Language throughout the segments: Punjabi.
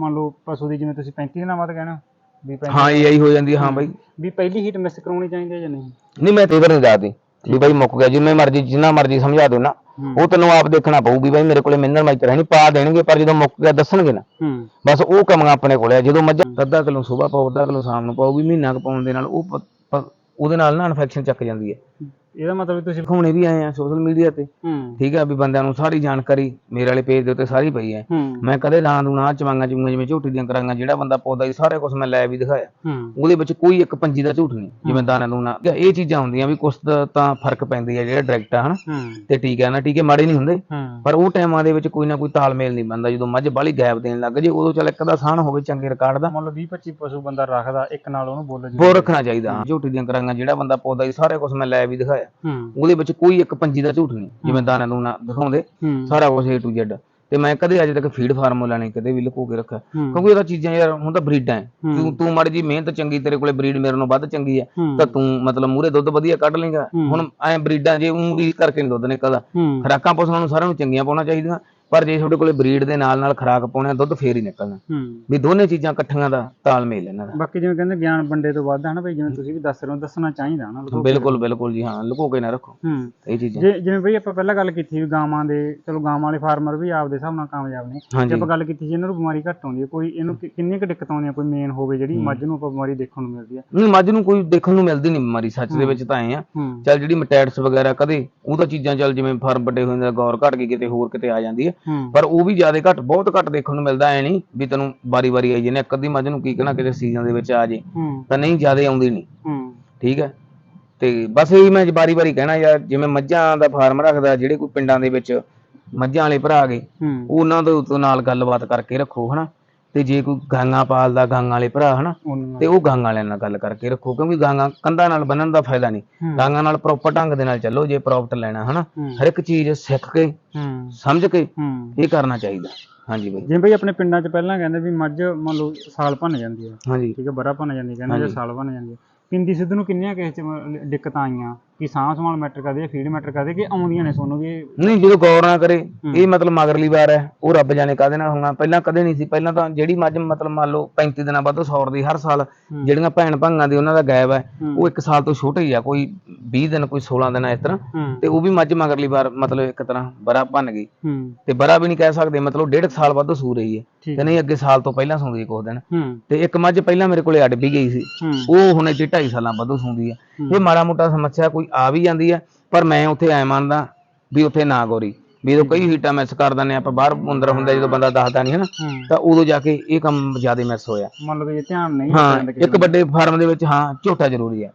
ਮੰਨ ਲਓ ਪਸ਼ੂ ਦੀ ਜਿਵੇਂ ਤੁਸੀਂ 35 ਦਿਨਾਂ ਬਾਅਦ ਕਹਿਣਾ ਵੀ 35 ਹਾਂ ਇਹ ਆਈ ਹੋ ਜਾਂਦੀ ਹੈ, ਹਾਂ ਬਾਈ। ਵੀ ਪਹਿਲੀ ਹੀਟ ਮਿਸ ਕਰਾਉਣੀ ਚਾਹੀਦੀ ਹੈ ਜਾਂ ਨਹੀਂ? ਨਹੀਂ ਮੈਂ ਤੇਵਰ ਨਹੀਂ ਦੱਸਦੀ ਵੀ ਬਾਈ ਮੁੱਕ ਗਿਆ ਜਿਵੇਂ ਮਰਜ਼ੀ ਜਿੰਨਾ ਮਰਜ਼ੀ ਸਮਝਾ ਦੋ ਨਾ। ਉਹ ਤੈਨੂੰ ਆਪ ਦੇਖਣਾ ਪਊਗੀ ਬਾਈ ਮੇਰੇ ਕੋਲੇ ਮਿੰਨਰ ਮਾਈਕ ਰਹਿਣੀ ਪਾ ਦੇਣਗੇ ਪਰ ਜਦੋਂ ਮੁੱਕ ਗਿਆ ਦੱਸਣਗੇ ਨਾ। ਹੂੰ। ਬਸ ਉਹ ਕਮੀਆਂ ਆਪਣੇ ਕੋਲੇ ਆ ਜਦੋਂ ਮੱਝ ਅੱਧਾ ਕਿਲੋ ਸਵੇਰ ਪਾਓ ਅੱਧਾ ਕਿਲੋ ਸ਼ਾਮ ਨੂੰ ਵੀ ਮਹੀਨਾ ਕੁ ਪਾਉਣ ਦੇ ਨਾਲ ਉਹ ਪ- ਪ- ਉਹਦੇ ਨਾਲ ਨਾ ਇਨਫੈਕਸ਼ਨ ਚੱਕ ਜਾਂਦੀ ਹੈ। ਇਹਦਾ ਮਤਲਬ ਤੁਸੀਂ ਦਿਖਾਉਣੇ ਵੀ ਆਏ ਆ ਸੋਸ਼ਲ ਮੀਡੀਆ ਤੇ। ਹੂੰ। ਠੀਕ ਹੈ ਵੀ ਬੰਦਿਆਂ ਨੂੰ ਸਾਰੀ ਜਾਣਕਾਰੀ ਮੇਰੇ ਵਾਲੇ ਪੇਜ ਦੇ ਉੱਤੇ ਸਾਰੀ ਪਈ ਹੈ। ਹੂੰ। ਮੈਂ ਕਦੇ ਲਾਂ ਦੂਣਾ ਚਵਾਂਗਾ ਚੁੰਗਾ ਜਿਵੇਂ ਝੂਟੀ ਦੀਆਂ ਕਰਾਂਗਾ ਜਿਹੜਾ ਬੰਦਾ ਪੌਦਾ ਹੀ ਸਾਰੇ ਕੁਝ ਮੈਂ ਲੈ ਵੀ ਦਿਖਾਇਆ। ਹੂੰ। ਉਹਦੇ ਵਿੱਚ ਕੋਈ ਇੱਕ ਪੰਜੀ ਦਾ ਝੂਠ ਨਹੀਂ ਜਿਵੇਂ ਦਾਣਾ ਦੂਣਾ ਇਹ ਚੀਜ਼ਾਂ ਹੁੰਦੀਆਂ ਵੀ ਕੁਛ ਤਾਂ ਫ਼ਰਕ ਪੈਂਦੀ ਹੈ ਜਿਹੜਾ ਡਾਇਰੈਕਟ ਆ ਹਨਾ? ਹੂੰ। ਤੇ ਟੀਕਾ ਨਾ ਟੀਕੇ ਮਾੜੇ ਨਹੀਂ ਹੁੰਦੇ। ਹੂੰ। ਪਰ ਉਹ ਟਾਈਮਾਂ ਦੇ ਵਿੱਚ ਕੋਈ ਨਾ ਕੋਈ ਤਾਲਮੇਲ ਨਹੀਂ ਬਣਦਾ ਜਦੋਂ ਮੱਝ ਬਾਲੀ ਗੈਪ ਦੇਣ ਲੱਗ ਜੇ ਉਦੋਂ ਚੱਲ ਇੱਕ ਦਾ ਸਾਨ ਹੋਵੇ ਚੰਗੇ ਰਿਕਾਰਡ ਦਾ। ਮੰਨ ਲਓ 20 25 ਪਸ਼ੂ ਬੰਦਾ ਰੱਖਦਾ ਇੱਕ ਨਾਲ ਉਹਨੂੰ ਬੋਲੋ ਜੀ ਉਹ ਰੱਖਣਾ ਚਾਹੀਦਾ। ਝੂਟੀ ਦੀਆਂ ਕਰਾਂਗਾ ਜਿਹੜਾ ਬੰਦਾ ਪੌਦਾ ਹੀ ਸਾਰੇ ਕੁਝ ਮੈਂ ਲੈ ਵੀ ਦਿਖਾਇਆ। ਹੂੰ। ਉਹਦੇ ਵਿੱਚ ਕੋਈ ਇੱਕ ਪੰਜੀ ਦਾ ਝੂਠ ਨਹੀਂ। ਜਿਵੇਂ ਦਾਣਾ ਦੂਣਾ ਦਿਖਾਉਂਦੇ ਸਾਰਾ ਕੁਝ A to Z ਤੇ ਮੈਂ ਕਦੇ ਅਜੇ ਤੱਕ ਫੀਡ ਫਾਰਮੂਲਾ ਨਹੀਂ ਕਦੇ ਵੀ ਲੁਕੋ ਕੇ ਰੱਖਿਆ। ਕਿਉਂਕਿ ਇਹ ਤਾਂ ਚੀਜ਼ਾਂ ਯਾਰ ਹੁਣ ਤਾਂ ਬਰੀਡਾਂ ਹੈ। ਤੂੰ ਤੂੰ ਮਾੜੀ ਜੀ ਮਿਹਨਤ ਚੰਗੀ ਤੇਰੇ ਕੋਲੇ ਬਰੀਡ ਮੇਰੇ ਨਾਲੋਂ ਵੱਧ ਚੰਗੀ ਹੈ। ਤਾਂ ਤੂੰ ਮਤਲਬ ਮੂਰੇ ਦੁੱਧ ਵਧੀਆ ਕੱਢ ਲੇਗਾ ਹੁਣ ਐ ਬਰੀਡਾਂ ਜੇ ਵੀ ਕਰਕੇ ਨੀ ਦੁੱਧ ਨਿਕਲਦਾ। ਖਰਾਕਾਂ ਪਸ਼ੂਆਂ ਨੂੰ ਸਾਰਿਆਂ ਨੂੰ ਚੰਗੀਆਂ ਪਾਉਣਾ ਚਾਹੀਦੀਆਂ। ਪਰ ਜੇ ਤੁਹਾਡੇ ਕੋਲੇ ਬਰੀਡ ਦੇ ਨਾਲ ਨਾਲ ਖਰਾਕ ਪਾਉਣੇ ਦੁੱਧ ਫੇਰ ਹੀ ਨਿਕਲਣਾ। ਵੀ ਦੋਨੇ ਚੀਜ਼ਾਂ ਇਕੱਠੀਆਂ ਦਾ ਤਾਲਮੇਲ ਇਹਨਾਂ ਦਾ। ਬਾਕੀ ਜਿਵੇਂ ਕਹਿੰਦੇ ਗਿਆਨ ਬੰਦੇ ਤੋਂ ਵੱਧ ਹੈ ਨਾ ਬਈ ਜਿਵੇਂ ਤੁਸੀਂ ਵੀ ਦੱਸ ਰਹੇ ਹੋ ਦੱਸਣਾ ਚਾਹੀਦਾ ਨਾ। ਲੋਕਾਂ ਬਿਲਕੁਲ ਬਿਲਕੁਲ ਜੀ ਹਾਂ ਲੁਕੋ ਕੇ ਨਾ ਰੱਖੋ। ਇਹ ਚੀਜ਼ਾਂ। ਜੇ ਜਿਵੇਂ ਬਈ ਆਪਾਂ ਪਹਿਲਾਂ ਗੱਲ ਕੀਤੀ ਵੀ ਗਾਵਾਂ ਦੇ ਚਲੋ ਗਾਵਾਂ ਵਾਲੇ ਫਾਰਮਰ ਵੀ ਆਪਦੇ ਹਿਸਾਬ ਨਾਲ ਕਾਮਯਾਬ ਨੇ। ਜੇ ਆਪਾਂ ਗੱਲ ਕੀਤੀ ਸੀ ਇਹਨਾਂ ਨੂੰ ਬਿਮਾਰੀ ਘੱਟ ਆਉਂਦੀ ਹੈ ਕੋਈ ਇਹਨੂੰ ਕਿੰਨੀ ਕੁ ਦਿੱਕਤ ਆਉਂਦੀ ਹੈ ਕੋਈ ਮੇਨ ਹੋਵੇ ਜਿਹੜੀ ਮੱਝ ਨੂੰ ਆਪਾਂ ਬਿਮਾਰੀ ਦੇਖਣ ਨੂੰ ਮਿਲਦੀ ਹੈ ਨਹੀਂ ਮੱਝ ਨੂੰ ਕੋਈ ਦੇਖਣ ਨੂੰ ਮਿਲਦੀ ਨਹੀਂ ਬਿਮਾਰੀ ਸੱਚ ਦੇ ਵਿੱਚ ਤਾਂ ਐ ਆ। ਚੱਲ ਜਿਹੜੀ ਮਟੈਟਸ ਵਗੈਰਾ ਕਦੇ ਉਹ ਤਾਂ ਚੀਜ਼ਾਂ ਚੱਲ ਜਿਵੇਂ ਫਾਰਮ ਵੱਡੇ ਹੋ ਜਾਂਦੇ ਗੌਰ ਘਟ ਗਈ ਕਿਤੇ ਹੋਰ ਕਿਤੇ ਆ ਜਾਂਦੀ ਹੂੰ ਪਰ ਉਹ ਵੀ ਜ਼ਿਆਦਾ ਘੱਟ ਬਹੁਤ ਘੱਟ ਦੇਖਣ ਨੂੰ ਮਿਲਦਾ ਐ ਨਹੀਂ ਵੀ ਤੈਨੂੰ ਵਾਰੀ-ਵਾਰੀ ਆਈ ਜਿਹਨੇ ਇੱਕ ਅੱਧੀ ਮੱਝ ਨੂੰ ਕੀ ਕਹਿਣਾ ਕਿਤੇ ਸੀਜ਼ਨ ਦੇ ਵਿੱਚ ਆ ਜੇ। ਤਾਂ ਨਹੀਂ ਜ਼ਿਆਦਾ ਆਉਂਦੀ ਨਹੀਂ ਠੀਕ ਹੈ? ਤੇ ਬਸ ਇਹੀ ਮੈਂ ਵਾਰੀ-ਵਾਰੀ ਕਹਿਣਾ ਯਾਰ ਜਿਵੇਂ ਮੱਝਾਂ ਦਾ ਫਾਰਮ ਰੱਖਦਾ ਜਿਹੜੇ ਕੋਈ ਪਿੰਡਾਂ ਦੇ ਵਿੱਚ ਮੱਝਾਂ ਵਾਲੇ ਭਰਾ ਗਏ ਉਹਨਾਂ ਦੇ ਉੱਤੇ ਨਾਲ ਗੱਲਬਾਤ ਕਰਕੇ ਰੱਖੋ ਹਨਾ? ਤੇ ਜੇ ਕੋਈ ਗਾਂਗਾ ਪਾਲਦਾ ਗਾਂਗਾ ਵਾਲੇ ਭਰਾ ਹਨਾ ਤੇ ਉਹ ਗਾਂਗਾ ਵਾਲਿਆਂ ਨਾਲ ਗੱਲ ਕਰਕੇ ਰੱਖੋ ਕਿਉਂਕਿ ਗਾਂਗਾ ਕੰਧਾਂ ਨਾਲ ਬੰਨਣ ਦਾ ਫਾਇਦਾ ਨਹੀਂ। ਗਾਂਗਾ ਨਾਲ ਪ੍ਰੋਪਰ ਢੰਗ ਦੇ ਨਾਲ ਚੱਲੋ ਜੇ ਪ੍ਰੋਫਿਟ ਲੈਣਾ ਹਨਾ ਹਰ ਇੱਕ ਚੀਜ਼ ਸਿੱਖ ਕੇ ਸਮਝ ਕੇ ਇਹ ਕਰਨਾ ਚਾਹੀਦਾ। ਹਾਂਜੀ ਬਾਈ। ਜਿਵੇਂ ਬਈ ਆਪਣੇ ਪਿੰਡਾਂ 'ਚ ਪਹਿਲਾਂ ਕਹਿੰਦੇ ਵੀ ਮੱਝ ਮੰਨ ਲਓ ਸਾਲ ਭੰਨ ਜਾਂਦੀ ਹੈ। ਹਾਂਜੀ। ਠੀਕ ਹੈ ਬਰਾ ਭੰਨ ਜਾਂਦੀ ਕਹਿੰਦੇ ਜਾਂ ਸਾਲ ਭੰਨ ਜਾਂਦੀ ਹੈ। ਪਿੰਦੀ ਸਿੱਧੂ ਨੂੰ ਕਿੰਨੀਆਂ ਕਿਸੇ 'ਚ ਦਿੱਕਤਾਂ ਆਈਆਂ? ਕਿ ਸਾਂਭ ਸੰਭਾਲ ਮੈਟਰ ਕਰਦੇ ਫੀਡ ਮੈਟਰ ਕਰਦੇ ਕਿ ਆਉਂਦੀਆਂ ਨੇ ਤੁਹਾਨੂੰ ਵੀ? ਨਹੀਂ ਜਦੋਂ ਗੌਰ ਨਾ ਕਰੇ ਇਹ ਮਤਲਬ ਮਗਰਲੀ ਵਾਰ ਹੈ ਉਹ ਰੱਬ ਜਾਣੇ ਕਾਦੇ ਨਾਲ ਹੋਣਾ। ਪਹਿਲਾਂ ਕਦੇ ਨਹੀਂ ਸੀ ਪਹਿਲਾਂ ਤਾਂ ਜਿਹੜੀ ਮੱਝ ਮਤਲਬ ਮੰਨ ਲਓ 35 ਦਿਨਾਂ ਬਾਅਦ ਸੌਰਦੀ ਹਰ ਸਾਲ ਜਿਹੜੀਆਂ ਭੈਣ ਭੰਗਾਂ ਦੀ ਉਹਨਾਂ ਦਾ ਗਾਇਬ ਹੈ ਉਹ ਇੱਕ ਸਾਲ ਤੋਂ ਛੋਟੇ ਹੀ ਆ ਕੋਈ 20 ਦਿਨ ਕੋਈ 16 ਦਿਨ ਇਸ ਤਰ੍ਹਾਂ। ਤੇ ਉਹ ਵੀ ਮੱਝ ਮਗਰਲੀ ਵਾਰ ਮਤਲਬ ਇੱਕ ਤਰ੍ਹਾਂ ਬਰਾ ਭੰਨ ਗਈ। ਤੇ ਬਰਾ ਵੀ ਨਹੀਂ ਕਹਿ ਸਕਦੇ ਮਤਲਬ ਡੇਢ ਸਾਲ ਬਾਅਦ ਸੂ ਰਹੀ ਹੈ। ਤੇ ਨਹੀਂ ਅੱਗੇ ਸਾਲ ਤੋਂ ਪਹਿਲਾਂ ਸੌਂਦੀ ਕੁਝ ਦਿਨ। ਤੇ ਇੱਕ ਮੱਝ ਪਹਿਲਾਂ ਮੇਰੇ ਕੋਲੇ ਅੱਡ ਵੀ ਗਈ ਸੀ। ਉਹ ਹੁਣ ਇੱਥੇ 2.5 ਸਾਲਾਂ ਬਾਅਦ ਸੌਂਦੀ ਹੈ। ਇਹ ਮਾੜਾ ਮੋਟਾ ਸਮੱਸਿਆ ਕੋਈ ਆ ਵੀ ਜਾਂਦੀ ਹੈ ਪਰ ਮੈਂ ਉੱਥੇ ਐ ਮੰਨਦਾ ਵੀ ਉੱਥੇ ਨਾ ਗੋਰੀ। ਵੀ ਜਦੋਂ ਕਈ ਹੀਟਾਂ ਮਿਸ ਕਰ ਦਿੰਦੇ ਆਪਾਂ ਬਾਹਰ ਅੰਦਰ ਹੁੰਦਾ ਜਦੋਂ ਬੰਦਾ ਦੱਸਦਾ ਨਹੀਂ ਹੈ ਨਾ ਹੂੰ। ਤਾਂ ਉਦੋਂ ਜਾ ਕੇ ਇਹ ਕੰਮ ਜ਼ਿਆਦਾ ਮਿਸ ਹੋਇਆ। ਮੰਨ ਲਓ ਜੇ ਧਿਆਨ ਨਹੀਂ ਹਾਂ ਇੱਕ ਵੱਡੇ ਫਾਰਮ ਦੇ ਵਿੱਚ ਹਾਂ ਝੋਟਾ ਜ਼ਰੂਰੀ ਹੈ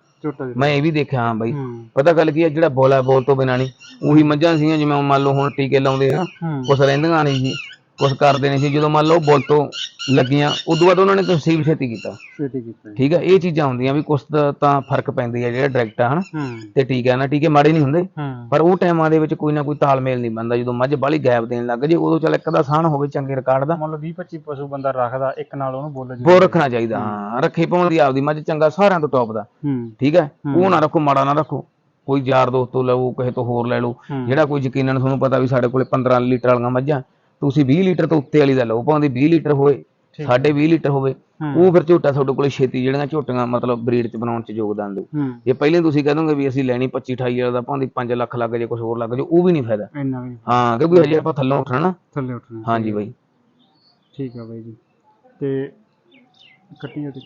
ਮੈਂ ਇਹ ਵੀ ਦੇਖਿਆ ਹਾਂ ਬਾਈ। ਪਤਾ ਗੱਲ ਕੀ ਹੈ ਜਿਹੜਾ ਬੋਲਾ ਬੋਲ ਤੋਂ ਬਿਨਾਂ ਨਹੀਂ ਉਹੀ ਮੱਝਾਂ ਸੀਗੀਆਂ ਜਿਵੇਂ ਮੰਨ ਲਓ ਹੁਣ ਟੀਕੇ ਲਾਉਂਦੇ ਆ ਕੁਛ ਰਹਿੰਦੀਆਂ ਨਹੀਂ ਸੀ। ਕੁਛ ਕਰਦੇ ਨਹੀਂ ਸੀ। ਜਦੋਂ ਮੰਨ ਲਓ ਬੁੱਲ ਤੋਂ ਲੱਗੀਆਂ ਉਦੋਂ ਬਾਅਦ ਉਹਨਾਂ ਨੇ ਕਨਸੀਵ ਛੇਤੀ ਕੀਤਾ। ਛੇਤੀ ਕੀਤਾ। ਜੀ। ਠੀਕ ਹੈ ਇਹ ਚੀਜ਼ਾਂ ਹੁੰਦੀਆਂ ਵੀ ਦਾ ਤਾਂ ਫ਼ਰਕ ਪੈਂਦੀ ਹੈ ਜਿਹੜਾ ਡਾਇਰੈਕਟ ਆ ਹਨਾ? ਹੂੰ। ਤੇ ਟੀਕਾ ਨਾ ਟੀਕੇ ਮਾੜੇ ਨਹੀਂ ਹੁੰਦੇ। ਹੂੰ। ਪਰ ਉਹ ਟਾਈਮਾਂ ਦੇ ਵਿੱਚ ਕੋਈ ਨਾ ਕੋਈ ਤਾਲਮੇਲ ਨਹੀਂ ਬਣਦਾ। ਜਦੋਂ ਮੱਝ ਬਾਲੀ ਗੈਪ ਦੇਣ ਲੱਗ ਜੇ ਉਦੋਂ ਚੱਲ ਇੱਕ ਦਾ ਸਾਨ ਹੋਵੇ ਚੰਗੇ ਰਿਕਾਰਡ ਦਾ। ਮੰਨ ਲਓ 20 25 ਪਸ਼ੂ ਬੰਦਾ ਰੱਖਦਾ ਇੱਕ ਨਾਲ ਉਹਨੂੰ ਬੋਲੋ ਜੀ ਉਹ ਰੱਖਣਾ ਚਾਹੀਦਾ ਹਾਂ। ਰੱਖੇ ਪਾਉਣ ਦੀ ਆਪਦੀ ਮੱਝ ਚੰਗਾ ਸਾਰਿਆਂ ਤੋਂ ਟੌਪ ਦਾ। ਹੂੰ। ਠੀਕ ਹੈ। ਉਹ ਨਾ ਰੱਖੋ ਮਾੜਾ ਨਾ ਰੱਖੋ। ਕੋਈ ਯਾਰ ਦੋਸਤ ਤੋਂ ਲਵੋ ਕਿਸੇ ਤੋਂ ਹੋਰ ਲੈ ਲਓ। ਹੂੰ। ਜਿਹੜਾ ਕੋਈ ਯਕੀਨਨ ਤੁਹਾਨੂੰ ਪਤਾ ਵੀ ਸਾਡੇ ਕੋਲੇ 15 ਲੀਟਰ ਵਾਲੀਆਂ ਮੱਝਾਂ ਤੁਸੀਂ 20 ਲੀਟਰ ਤੋਂ ਉੱਤੇ ਵਾਲੀ ਦਾ ਲਓ ਭਾਵੇਂ 20 ਲੀਟਰ ਹੋਵੇ ਸਾਡੇ 20 ਲੀਟਰ ਹੋਵੇ ਉਹ ਫਿਰ ਝੋਟਾ ਤੁਹਾਡੇ ਕੋਲੇ ਛੇਤੀ ਜਿਹੜੀਆਂ ਝੋਟੀਆਂ ਮਤਲਬ ਬਰੀਡ ਚ ਬਣਾਉਣ ਚ ਯੋਗਦਾਨ ਦਿਓ ਜੇ ਪਹਿਲੇ ਤੁਸੀਂ ਕਹਿ ਦੋਗੇ ਵੀ ਅਸੀਂ ਲੈਣੀ 25 28 ਵਾਲਾ ਦਾ ਭਾਵੇਂ 5 ਲੱਖ ਲੱਗ ਜੇ ਕੁਝ ਹੋਰ ਲੱਗ ਜੇ ਉਹ ਵੀ ਨਹੀਂ ਫਾਇਦਾ। ਹਾਂ ਕਿਉਂਕਿ ਹਜੇ ਆਪਾਂ ਥੱਲੋਂ ਉੱਠਣਾ ਨਾ। ਥੱਲੇ ਉੱਠਣਾ। ਹਾਂਜੀ ਬਾਈ। ਠੀਕ ਆ ਬਾਈ ਜੀ। ਤੇ ਕੱਟੀਓ ਤੇ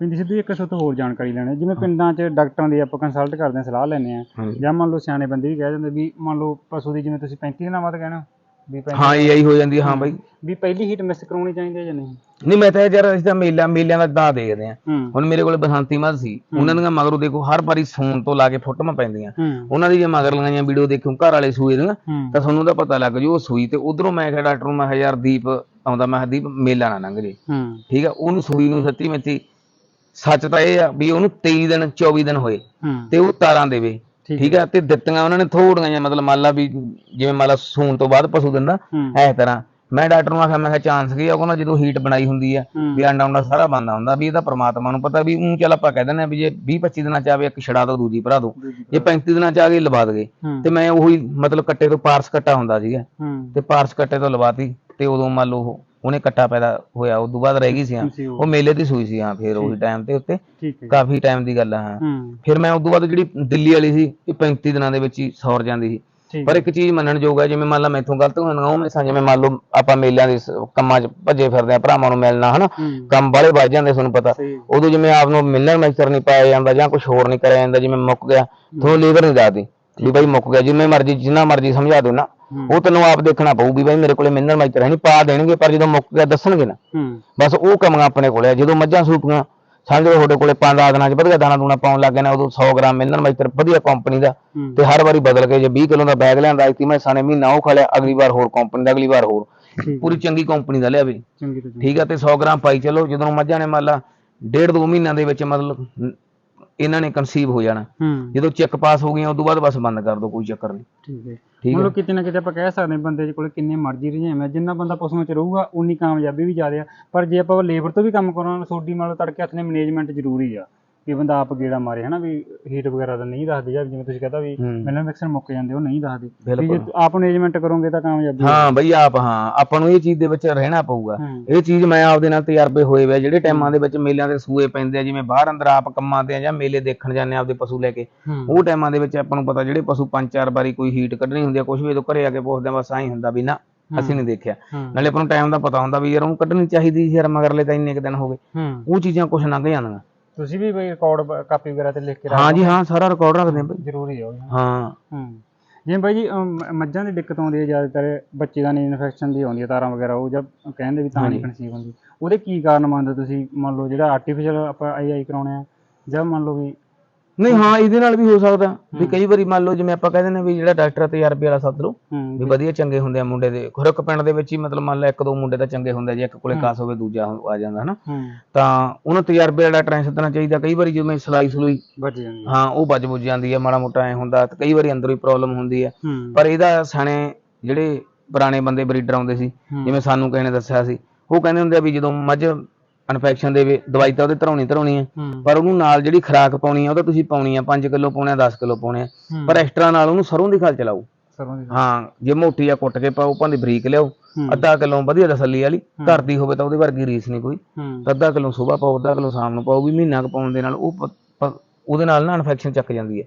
ਪਿੰਡੀ ਸਿੱਧੂ ਇੱਕ ਸੋ ਤੋਂ ਹੋਰ ਜਾਣਕਾਰੀ ਲੈਣੀ। ਜਿਵੇਂ ਪਿੰਡਾਂ 'ਚ ਡਾਕਟਰਾਂ ਦੀ ਆਪਾਂ ਕੰਸਲਟ ਕਰਦੇ ਹਾਂ ਸਲਾਹ ਲੈਂਦੇ ਆ ਜਾਂ ਮੰਨ ਲਓ ਸਿਆਣੇ ਬੰਦੇ ਵੀ ਕਹਿ ਦਿੰਦੇ ਵੀ ਮੰਨ ਲਓ ਪਸ਼ੂ ਦੀ ਜਿਵੇਂ ਤੁਸੀਂ 35 ਦਿਨਾਂ ਬਾਅਦ ਕਹਿਣਾ ਵੀ ਹਾਂ ਇਹ ਆਈ ਹੋ ਜਾਂਦੀ ਹੈ, ਬਾਈ। ਵੀ ਪਹਿਲੀ ਹੀਟ ਮਿਸ ਕਰਾਉਣੀ ਚਾਹੀਦੀ ਹੈ ਜਾਂ ਨਹੀਂ? ਨਹੀਂ ਮੈਂ ਤਾਂ ਯਾਰ ਅਸੀਂ ਤਾਂ ਮੇਲਿਆਂ ਮੇਲਿਆਂ ਦਾ ਦਾ ਦੇਖਦੇ ਆ ਹੁਣ ਮੇਰੇ ਕੋਲੇ ਬਸੰਤੀ ਮੱਝ ਸੀ ਉਹਨਾਂ ਦੀਆਂ ਮਗਰੋਂ ਦੇਖੋ ਹਰ ਵਾਰੀ ਸੂਣ ਤੋਂ ਲਾ ਕੇ ਫੋਟੋਆਂ ਪੈਂਦੀਆਂ। ਉਹਨਾਂ ਦੀ ਜੇ ਮਗਰ ਲਗਾਈਆਂ ਵੀਡੀਓ ਦੇਖਿਓ ਘਰ ਵਾਲੇ ਸੂਏ ਦੀਆਂ ਤਾਂ ਤੁਹਾਨੂੰ ਤਾਂ ਪਤਾ ਲੱਗ ਜੂ ਉਹ ਸੂਈ ਤੇ ਉਧਰੋਂ ਮੈਂ ਕਿਹਾ ਡਾਕਟਰ ਨੂੰ ਮੈਂ ਕਿਹਾ ਯਾਰ ਦੀਪ ਆਉਂਦਾ ਮੈਂ ਕਿਹਾ ਦੀਪ ਮੇਲਾ ਨਾ ਲੰਘ ਜੇ। ਠੀਕ ਆ ਉਹਨੂੰ ਸੂਈ ਨੂੰ ਸੱਚੀ ਮਿੱਤੀ ਸੱਚ ਤਾਂ ਇਹ ਆ ਵੀ ਉਹਨੂੰ 23 ਦਿਨ 24 ਦਿਨ ਹੋਏ ਤੇ ਉਹ ਤਾਰਾਂ ਦੇਵੇ ਠੀਕ ਆ? ਤੇ ਦਿੱਤੀਆਂ ਉਹਨਾਂ ਨੇ ਥੋੜੀਆਂ ਜਿਹੀਆਂ ਮਤਲਬ ਮੰਨ ਲਾ ਵੀ ਜਿਵੇਂ ਮੰਨ ਲਾ ਸੂਣ ਤੋਂ ਬਾਅਦ ਪਸ਼ੂ ਦਿੰਦਾ ਇਸ ਤਰ੍ਹਾਂ। ਮੈਂ ਡਾਕਟਰ ਨੂੰ ਆਖਿਆ ਮੈਂ ਕਿਹਾ ਚਾਂਸ ਕੀ ਆ? ਉਹ ਕਹਿੰਦਾ ਜਦੋਂ ਹੀਟ ਬਣਾਈ ਹੁੰਦੀ ਆ ਵੀ ਅੰਡਾ ਉਂਡਾ ਸਾਰਾ ਬੰਦਾ ਹੁੰਦਾ ਵੀ ਇਹ ਤਾਂ ਪ੍ਰਮਾਤਮਾ ਨੂੰ ਪਤਾ ਵੀ ਉਹ ਚੱਲ ਆਪਾਂ ਕਹਿ ਦਿੰਦੇ ਆ ਵੀ ਜੇ 20 25 ਦਿਨਾਂ ਚ ਆਵੇ ਇੱਕ ਛੜਾ ਦੋ ਦੂਜੀ ਭਰਾ ਦੋ। ਜੇ 35 ਦਿਨਾਂ ਚ ਆ ਗਈ ਲਵਾ ਦਗੇ ਤੇ ਮੈਂ ਉਹੀ ਮਤਲਬ ਕੱਟੇ ਤੋਂ ਪਾਰਸ ਕੱਟਾ ਹੁੰਦਾ ਸੀਗਾ। ਤੇ ਪਾਰਸ ਕੱਟੇ ਤੋਂ ਲਵਾਤੀ ਤੇ ਉਦੋਂ ਮੰਨ ਲਓ ਉਹ ਉਹਨੇ ਕੱਟਾ ਪੈਦਾ ਹੋਇਆ ਉਸ ਤੋਂ ਬਾਅਦ ਰਹਿ ਗਈ ਸੀ ਹਾਂ। ਸੀ ਉਹ ਉਹ ਮੇਲੇ ਦੀ ਸੂਈ ਸੀ ਹਾਂ ਫਿਰ ਉਹੀ ਟਾਈਮ ਤੇ ਉੱਤੇ ਠੀਕ ਹੈ। ਕਾਫੀ ਟਾਈਮ ਦੀ ਗੱਲ ਆ ਹਾਂ। ਹੂੰ। ਫਿਰ ਮੈਂ ਉਸ ਤੋਂ ਬਾਅਦ ਜਿਹੜੀ ਦਿੱਲੀ ਵਾਲੀ ਸੀ ਇਹ 35 ਦਿਨਾਂ ਦੇ ਵਿੱਚ ਹੀ ਸੌਰ ਜਾਂਦੀ ਸੀ। ਠੀਕ। ਪਰ ਇੱਕ ਚੀਜ਼ ਮੰਨਣ ਯੋਗ ਹੈ ਜਿਵੇਂ ਮੰਨ ਲਾ ਮੈਥੋਂ ਗਲਤ ਹੋਣਾ ਉਹ ਮੈਸਾਂ ਜਿਵੇਂ ਮੰਨ ਲਓ ਆਪਾਂ ਮੇਲਿਆਂ ਦੇ ਸ- ਕੰਮਾਂ 'ਚ ਭੱਜੇ ਫਿਰਦੇ ਆ ਭਰਾਵਾਂ ਨੂੰ ਮਿਲਣਾ ਹਨਾ? ਹੂੰ। ਕੰਮ ਬਾਲੇ ਵੱਜ ਜਾਂਦੇ ਤੁਹਾਨੂੰ ਪਤਾ। ਸਹੀ। ਉਦੋਂ ਜਿਵੇਂ ਆਪ ਨੂੰ ਮਿਲਣ ਮੈਸਰ ਨਹੀਂ ਪਾਇਆ ਜਾਂਦਾ ਜਾਂ ਕੁਝ ਹੋਰ ਨਹੀਂ ਕਰਿਆ ਜਾਂਦਾ ਜਿਵੇਂ ਮੁੱਕ ਗਿਆ ਤੁਹਾਨੂੰ ਲੀਵਰ ਨਹੀਂ ਦੱਸਦੀ ਵੀ ਬਾਈ ਮੁੱਕ ਗਿਆ ਜਿਵੇਂ ਮਰਜ਼ੀ ਜਿੰਨਾ ਮਰਜ਼ੀ ਸਮਝਾ ਦਿਓ ਨਾ। ਉਹ ਤੈਨੂੰ ਆਪ ਦੇਖਣਾ ਪਊ ਵੀ ਬਾਈ ਮੇਰੇ ਕੋਲੇ ਮੈਸਰ ਹੈ ਨਹੀਂ ਪਾ ਦੇਣਗੇ ਪਰ ਜਦੋਂ ਮੁੱਕ ਗਿਆ ਦੱਸਣਗੇ ਨਾ। ਬਸ ਉਹ ਕਮੀਆਂ ਆਪਣੇ ਕੋਲੇ ਆ ਜਦੋਂ ਮੱਝਾਂ ਸੂਪੀਆਂ ਸਮਝ ਲਓ ਤੁਹਾਡੇ ਕੋਲੇ ਪੰਜ ਦਸ ਦਿਨਾਂ 'ਚ ਵਧੀਆ ਦਾਣਾ ਦੂਣਾ ਪਾਉਣ ਲੱਗ ਗਏ ਨੇ ਉਦੋਂ 100 ਗ੍ਰਾਮ ਮਿਲਣ ਮੈਸਰ ਵਧੀਆ ਕੰਪਨੀ ਦਾ ਤੇ ਹਰ ਵਾਰੀ ਬਦਲ ਕੇ ਜੇ 20 ਕਿਲੋ ਦਾ ਬੈਗ ਲਿਆਂਦਾ ਇਤੀ ਮੈਂ ਸਾਨੇ ਮਹੀਨਾ ਉਹ ਖਲਿਆ ਅਗਲੀ ਵਾਰ ਹੋਰ ਕੰਪਨੀ ਦਾ ਅਗਲੀ ਵਾਰ ਹੋਰ। ਪੂਰੀ ਚੰਗੀ ਕੰਪਨੀ ਦਾ ਲਿਆ ਵੀ। ਠੀਕ ਆ ਤੇ 100 ਗ੍ਰਾਮ ਪਾਈ ਚਲੋ ਜਦੋਂ ਮੱਝਾਂ ਨੇ ਮੰਨ ਲਾ ਡੇਢ ਦੋ ਮਹੀਨਿਆਂ ਦੇ ਵਿੱਚ ਮਤਲਬ ਇਹਨਾਂ ਨੇ ਕਨਸੀਵ ਹੋ ਜਾਣਾ। ਹੂੰ। ਜਦੋਂ ਚੈੱਕ ਪਾਸ ਹੋ ਗਈਆਂ ਉਦੋਂ ਬਾਅਦ ਬਸ ਬੰਦ ਕਰ ਦੋ ਕੋਈ ਚੱਕਰ ਨਹੀਂ। ਠੀਕ ਹੈ। ਠੀਕ ਮਤਲਬ ਕਿਤੇ ਨਾ ਕਿਤੇ ਆਪਾਂ ਕਹਿ ਸਕਦੇ ਹਾਂ ਬੰਦੇ ਦੇ ਕੋਲ ਕਿੰਨੇ ਮਰਜ਼ੀ ਰੁਝੇਵੇਂ ਆ। ਜਿੰਨਾ ਬੰਦਾ ਪਸ਼ੂਆਂ 'ਚ ਰਹੂਗਾ ਉਨੀ ਕਾਮਯਾਬੀ ਵੀ ਜ਼ਿਆਦਾ ਆ। ਪਰ ਜੇ ਆਪਾਂ ਲੇਬਰ ਤੋਂ ਵੀ ਕੰਮ ਕਰਾਉਣਾ ਸੋਡੀ ਮੰਨ ਲਓ ਤੜਕੇ ਹੱਥ ਨੇ ਮੈਨੇਜਮੈਂਟ ਜ਼ਰੂਰੀ ਆ। ਵੀ ਬੰਦਾ ਆਪ ਗੇੜਾ ਮਾਰੇ ਹਨਾ ਵੀ ਹੀਟ ਵਗੈਰਾ ਦਾ ਨਹੀਂ ਦੱਸਦੇ ਜਾਂ ਜਿਵੇਂ ਤੁਸੀਂ ਕਹਤਾ ਵੀ। ਮਿਲਨ ਮਿਕਸਰ ਮੁੱਕ ਜਾਂਦੇ ਉਹ ਨਹੀਂ ਦੱਸਦੇ। ਵੀ ਜੇ ਆਪ ਮੈਨੇਜਮੈਂਟ ਕਰੋਗੇ ਤਾਂ ਕਾਮਯਾਬੀ ਹਾਂ ਬਈ ਆਪ ਹਾਂ ਆਪਾਂ ਨੂੰ ਇਹ ਚੀਜ਼ ਦੇ ਵਿੱਚ ਰਹਿਣਾ ਪਊਗਾ। ਇਹ ਚੀਜ਼ ਮੈਂ ਆਪਦੇ ਨਾਲ ਤਜਰਬੇ ਹੋਏ ਵੇ ਜਿਹੜੇ ਟਾਈਮਾਂ ਦੇ ਵਿੱਚ ਮੇਲਿਆਂ ਦੇ ਸੂਏ ਪੈਂਦੇ ਆ ਜਿਵੇਂ ਬਾਹਰ ਅੰਦਰ ਆਪ ਕੰਮਾਂ ਤੇ ਆ ਜਾਂ ਮੇਲੇ ਦੇਖਣ ਜਾਂਦੇ ਆ ਆਪਦੇ ਪਸ਼ੂ ਲੈ ਕੇ ਉਹ ਟਾਈਮਾਂ ਦੇ ਵਿੱਚ ਆਪਾਂ ਨੂੰ ਪਤਾ ਜਿਹੜੇ ਪਸ਼ੂ ਪੰਜ ਚਾਰ ਵਾਰੀ ਕੋਈ ਹੀਟ ਕੱਢਣੀ ਹੁੰਦੀ ਆ ਕੁਝ ਵੀ ਜਦੋਂ ਘਰੇ ਆ ਕੇ ਪੁੱਛਦੇ ਆ ਬਸ ਐਂ ਹੁੰਦਾ ਵੀ ਨਾ ਅਸੀਂ ਨਹੀਂ ਦੇਖਿਆ। ਨਾਲੇ ਆਪਾਂ ਨੂੰ ਟਾਈਮ ਦਾ ਪਤਾ ਹੁੰਦਾ ਵੀ ਯਾਰ ਉਹਨੂੰ ਕੱਢਣੀ ਚਾਹੀਦੀ ਸੀ ਯਾਰ ਮਗਰਲੇ ਤਾਂ ਇੰਨੇ ਕੁ ਦਿਨ ਹੋ ਗਏ। ਉਹ ਚੀਜ਼ਾਂ ਕੁਝ ਲੰਘ ਜਾਂਦੀਆਂ। ਤੁਸੀਂ ਵੀ ਬਈ ਰਿਕਾਰਡ ਕਾਪੀ ਵਗੈਰਾ ਤੇ ਲਿਖ ਕੇ ਰੱਖ ਹਾਂ ਜੀ ਹਾਂ ਸਾਰਾ ਰਿਕਾਰਡ ਰੱਖਦੇ ਆ ਬਈ। ਜ਼ਰੂਰੀ ਆ ਉਹ ਹਾਂ। ਹੂੰ। ਜਿਵੇਂ ਬਾਈ ਜੀ ਅਮ, ਮੱਝਾਂ ਦੀ ਦਿੱਕਤ ਆਉਂਦੀ ਹੈ ਜ਼ਿਆਦਾਤਰ ਬੱਚੇ ਦਾ ਇਨਫੈਕਸ਼ਨ ਦੀ ਆਉਂਦੀ ਹੈ ਤਾਰਾਂ ਵਗੈਰਾ ਉਹ ਜਦ ਕਹਿੰਦੇ ਵੀ ਤਾਂ ਨਹੀਂ ਕਨਸੀਵ ਹੁੰਦੀ। ਉਹਦੇ ਕੀ ਕਾਰਨ ਮੰਨਦੇ ਤੁਸੀਂ? ਮੰਨ ਲਓ ਜਿਹੜਾ ਆਰਟੀਫੀਸ਼ੀਅਲ ਆਪਾਂ ਆਈ ਆਈ ਕਰਾਉਣੇ ਆ ਜਾਂ ਮੰਨ ਲਓ ਵੀ ਨਹੀਂ ਹਾਂ। ਇਹਦੇ ਨਾਲ ਵੀ ਹੋ ਸਕਦਾ। ਵੀ ਕਈ ਵਾਰੀ ਮੰਨ ਲਓ ਜਿਵੇਂ ਆਪਾਂ ਕਹਿੰਦੇ ਨੇ ਵੀ ਜਿਹੜਾ ਡਾਕਟਰ ਤਜਰਬੇ ਵਾਲਾ ਸੱਦ ਲਓ ਵੀ ਵਧੀਆ ਚੰਗੇ ਹੁੰਦੇ ਆ ਮੁੰਡੇ ਦੇ। ਖੁਰਕ ਪਿੰਡ ਦੇ ਵਿੱਚ ਹੀ ਮਤਲਬ ਮੰਨ ਲਾ ਇੱਕ ਦੋ ਮੁੰਡੇ ਤਾਂ ਚੰਗੇ ਹੁੰਦੇ ਜੇ ਇੱਕ ਕੋਲੇ ਕਾਸ ਹੋਵੇ ਦੂਜਾ ਆ ਜਾਂਦਾ ਹਨਾ। ਤਾਂ ਉਹਨੂੰ ਤਜਰਬੇ ਵਾਲਾ ਟ੍ਰੈਂਸ ਸੱਦਣਾ ਚਾਹੀਦਾ। ਕਈ ਵਾਰੀ ਜਿਵੇਂ ਸਲਾਈ ਸਲੂਈ ਬਚ ਜਾਂਦੀ ਹੈ। ਉਹ ਵੱਜ ਬੁੱਝ ਜਾਂਦੀ ਹੈ ਮਾੜਾ ਮੋਟਾ ਐ ਹੁੰਦਾ ਤੇ ਕਈ ਵਾਰੀ ਅੰਦਰੋਂ ਹੀ ਪ੍ਰੋਬਲਮ ਹੁੰਦੀ ਹੈ। ਪਰ ਇਹਦਾ ਸਾਣੇ ਜਿਹੜੇ ਪੁਰਾਣੇ ਬੰਦੇ ਬਰੀਡਰ ਆਉਂਦੇ ਸੀ। ਜਿਵੇਂ ਸਾਨੂੰ ਕਿਸੇ ਨੇ ਦੱਸਿਆ ਸੀ ਉਹ ਕਹਿੰਦੇ ਹੁੰਦੇ ਆ ਵੀ ਜਦੋਂ ਮੱਝ ਇਨਫੈਕਸ਼ਨ ਦੇਵੇ ਦਵਾਈ ਤਾਂ ਉਹਦੇ ਧਰਾਉਣੀ ਧਰਾਉਣੀ ਹੈ। ਪਰ ਉਹਨੂੰ ਨਾਲ ਜਿਹੜੀ ਖੁਰਾਕ ਪਾਉਣੀ ਆ ਉਹ ਤਾਂ ਤੁਸੀਂ ਪਾਉਣੀ ਆ 5 ਕਿਲੋ ਪਾਉਣੇ ਆ 10 ਕਿਲੋ ਪਾਉਣੇ। ਪਰ ਐਕਸਟਰਾ ਨਾਲ ਉਹਨੂੰ ਸਰੋਂ ਦੀ ਖਲ ਚਲਾਓ। ਸਰੋਂ ਦੀ ਹਾਂ ਜੇ ਮੋਟੀ ਆ ਕੁੱਟ ਕੇ ਪਾਓ ਭਾਂਦੀ ਬਰੀਕ ਲਿਆਓ। ਅੱਧਾ ਕਿਲੋ ਵਧੀਆ ਤਸੱਲੀ ਵਾਲੀ ਘਰ ਦੀ ਹੋਵੇ ਤਾਂ ਉਹਦੇ ਵਰਗੀ ਰੀਸ ਨਹੀਂ ਕੋਈ। ਅੱਧਾ ਕਿਲੋ ਸਵੇਰ ਪਾਓ ਅੱਧਾ ਕਿਲੋ ਸ਼ਾਮ ਨੂੰ ਪਾਓ ਵੀ ਮਹੀਨਾ ਕੁ ਪਾਉਣ ਦੇ ਨਾਲ ਉਹ ਉਹਦੇ ਨਾਲ ਨਾ ਇਨਫੈਕਸ਼ਨ ਚੱਕ ਜਾਂਦੀ ਹੈ।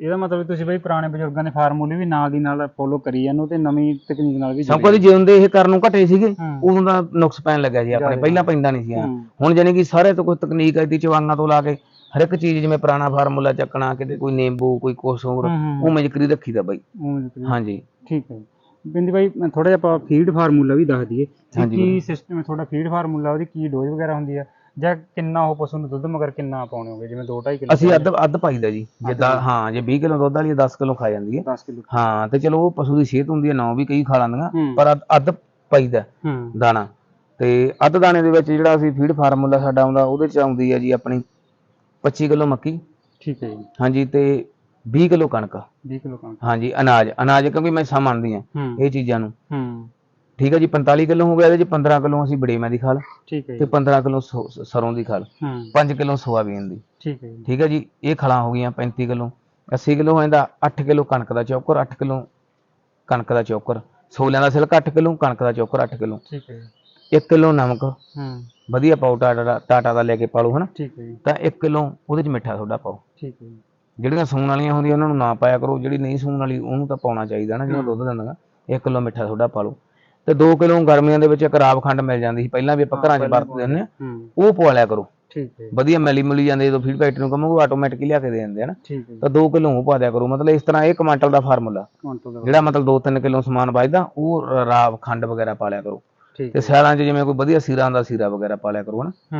ਇਹਦਾ ਮਤਲਬ ਤੁਸੀਂ ਬਈ ਪੁਰਾਣੇ ਬਜ਼ੁਰਗਾਂ ਦੇ ਫਾਰਮੂਲੇ ਵੀ ਨਾਲ ਦੀ ਨਾਲ ਫੋਲੋ ਕਰੀ ਜਾਂਦੇ ਹੋ ਤੇ ਨਵੀਂ ਤਕਨੀਕ ਨਾਲ ਵੀ ਸਭ ਕੁਝ ਜਿਉਂਦੇ ਇਹ ਕਰਨ ਨੂੰ ਘਟੇ ਸੀਗੇ। ਉਦੋਂ ਦਾ ਨੁਕਸ ਪੈਣ ਲੱਗਿਆ ਜੀ ਆਪਣੇ ਪਹਿਲਾਂ ਪੈਂਦਾ ਨਹੀਂ ਸੀ। ਹੁਣ ਜਾਨੀ ਕਿ ਸਾਰੇ ਤੋਂ ਕੋਈ ਤਕਨੀਕ ਆਈ ਦੀ ਚਵਾਂਗਾ ਤੋਂ ਲਾ ਕੇ ਹਰ ਇੱਕ ਚੀਜ਼ ਜਿਵੇਂ ਪੁਰਾਣਾ ਫਾਰਮੂਲਾ ਚੱਕਣਾ ਕਿਤੇ ਕੋਈ ਨਿੰਬੂ ਕੋਈ ਕੁਛ ਹੋਰ ਹੂੰ, ਹੂੰ। ਉਹ ਮਜਕਰੀ ਰੱਖੀ ਦਾ ਬਾਈ ਉਵੇਂ। ਹਾਂਜੀ ਠੀਕ ਹੈ। ਬਿੰਦੀ ਬਾਈ ਥੋੜਾ ਜਿਹਾ ਆਪਾਂ ਫੀਡ ਫਾਰਮੂਲਾ ਵੀ ਦੱਸ ਦਈਏ ਕੀ ਸਿਸਟਮ ਹੈ ਤੁਹਾਡਾ ਫੀਡ ਫਾਰਮੂਲਾ ਉਹਦੀ ਕੀ ਡੋਜ਼ ਵਗੈਰਾ ਹੁੰਦੀ ਹੈ ਜਾਂ ਕਿੰਨਾ ਉਹ ਪਸ਼ੂ ਨੂੰ ਦੁੱਧ ਮਗਰ ਕਿੰਨਾ ਪਾਉਣੇ ਹੋਗੇ? ਜਿਵੇਂ 2.5 ਕਿਲੋ ਅਸੀਂ ਅੱਧ ਅੱਧ ਪਾਈਦਾ ਜੀ। ਜਿੱਦਾਂ ਹਾਂ ਜੇ 20 ਕਿਲੋ ਦੁੱਧ ਵਾਲੀ 10 ਕਿਲੋ ਖਾ ਜਾਂਦੀ ਹੈ। 10 ਕਿਲੋ। ਹਾਂ ਤੇ ਚਲੋ ਉਹ ਪਸ਼ੂ ਦੀ ਸਿਹਤ ਹੁੰਦੀ ਹੈ ਨਾ ਵੀ ਕਈ ਖਾ ਲੈਂਦੀਆਂ। ਪਰ ਅੱਧ- ਪਾਈਦਾ ਦਾਣਾ। ਤੇ ਅੱਧ ਦਾਣੇ ਦੇ ਵਿੱਚ ਜਿਹੜਾ ਅਸੀਂ ਫੀਡ ਫਾਰਮੂਲਾ ਸਾਡਾ ਆਉਂਦਾ ਉਹਦੇ ਚ ਆਉਂਦੀ ਹੈ ਜੀ ਆਪਣੀ 25 ਕਿਲੋ ਮੱਕੀ। ਠੀਕ ਹੈ ਜੀ। ਹਾਂਜੀ ਤੇ 20 ਕਿਲੋ ਕਣਕ। 20 ਕਿਲੋ ਕਣਕ। ਹਾਂਜੀ ਅਨਾਜ। ਅਨਾਜ ਕਿਉਂਕਿ ਮੈਂ ਹਾਂ ਹੂੰ। ਇਹ ਚੀਜ਼ਾਂ ਨੂੰ। ਹੂੰ। ਠੀਕ ਹੈ ਜੀ 45 ਕਿਲੋ ਹੋ ਗਿਆ ਇਹਦੇ ਚ 15 ਕਿਲੋ ਅਸੀਂ ਬੜੇਮਿਆਂ ਦੀ ਖਾਲ ਠੀਕ ਹੈ ਤੇ ਜੀ। 15 ਕਿਲੋ ਸਰੋਂ ਦੀ ਖਾਲ ਹੂੰ। 5 ਕਿਲੋ ਸੋਆਬੀਨ ਦੀ। ਠੀਕ ਹੈ ਜੀ। ਠੀਕ ਹੈ ਜੀ ਇਹ ਖਲਾਂ ਹੋ ਗਈਆਂ 35 ਕਿਲੋ। 80 ਕਿਲੋ ਹੋ ਜਾਂਦਾ 8 ਕਿਲੋ ਕਣਕ ਦਾ ਚੌਕਰ 8 ਕਿਲੋ ਕਣਕ ਦਾ ਚੌਕਰ। ਛੋਲਿਆਂ ਦਾ ਸਿਲਕ 8 ਕਿਲੋ ਕਣਕ ਦਾ ਚੌਕਰ 8 ਕਿਲੋ। ਠੀਕ ਹੈ ਜੀ। 1 ਕਿਲੋ ਨਮਕ। ਹੂੰ। ਵਧੀਆ ਪਾਓ ਟਾਟਾ ਦਾ ਟਾਟਾ ਦਾ ਲੈ ਕੇ ਪਾਲੋ ਹਨਾ। ਠੀਕ ਹੈ ਜੀ। ਤਾਂ 1 ਕਿਲੋ ਉਹਦੇ ਚ ਮਿੱਠਾ ਸੋਡਾ ਪਾਓ। ਠੀਕ ਹੈ ਜੀ। ਜਿਹੜੀਆਂ ਸੂਣ ਵਾਲੀਆਂ ਹੁੰਦੀਆਂ ਉਹਨਾਂ ਨੂੰ ਨਾ ਪਾਇਆ ਕਰੋ ਜਿਹੜੀ ਨਹੀਂ ਸੂਣ ਵਾਲੀ ਉਹਨੂੰ ਤਾਂ ਪਾਉਣਾ ਚਾਹੀਦਾ ਨਾ ਜਿਹੜਾ ਦੁੱਧ ਦਿੰਦਾ 1 ਕਿਲੋ ਮਿੱਠਾ ਸੋਡਾ ਪਾ ਲਓ। ਤੇ 2 ਕਿਲੋ ਗਰਮੀਆਂ ਦੇ ਵਿੱਚ ਇੱਕ ਰਾਬ ਖੰਡ ਮਿਲ ਜਾਂਦੀ ਸੀ। ਪਹਿਲਾਂ ਵੀ ਆਪਾਂ ਘਰਾਂ 'ਚ ਵਰਤਦੇ ਹੁੰਦੇ ਆ। ਹੂੰ। ਉਹ ਪਵਾ ਲਿਆ ਕਰੋ। ਠੀਕ ਹੈ। ਵਧੀਆ ਮਿਲੀ ਮਿਲੀ ਜਾਂਦੇ ਜਦੋਂ ਫੀਡ ਫੈਕਟਰੀ ਨੂੰ ਕਹੋਗੇ ਆਟੋਮੈਟਿਕਲੀ ਲਿਆ ਕੇ ਦੇ ਦਿੰਦੇ ਆ ਨਾ। ਠੀਕ ਹੈ। ਜੀ ਤਾਂ 2 ਕਿਲੋ ਉਹ ਪਾ ਦਿਆ ਕਰੋ। ਮਤਲਬ ਇਸ ਤਰ੍ਹਾਂ ਇਹ ਕੁਆਂਟਲ ਦਾ ਫਾਰਮੂਲਾ। ਕੁਆਂਟਲ ਦਾ ਜਿਹੜਾ ਮਤਲਬ 2-3 ਕਿਲੋ ਸਮਾਨ ਬਚਦਾ ਉਹ ਰਾਬ ਖੰਡ ਵਗੈਰਾ ਪਾ ਲਿਆ ਕਰੋ। ਠੀਕ ਤੇ ਸਿਆਲਾਂ 'ਚ ਜਿਵੇਂ ਕੋਈ ਵਧੀਆ ਸੀਰਾ ਹੁੰਦਾ ਸੀਰਾ ਵਗੈਰਾ ਪਾ ਲਿਆ ਕਰੋ ਹਨਾ। ਹੂੰ।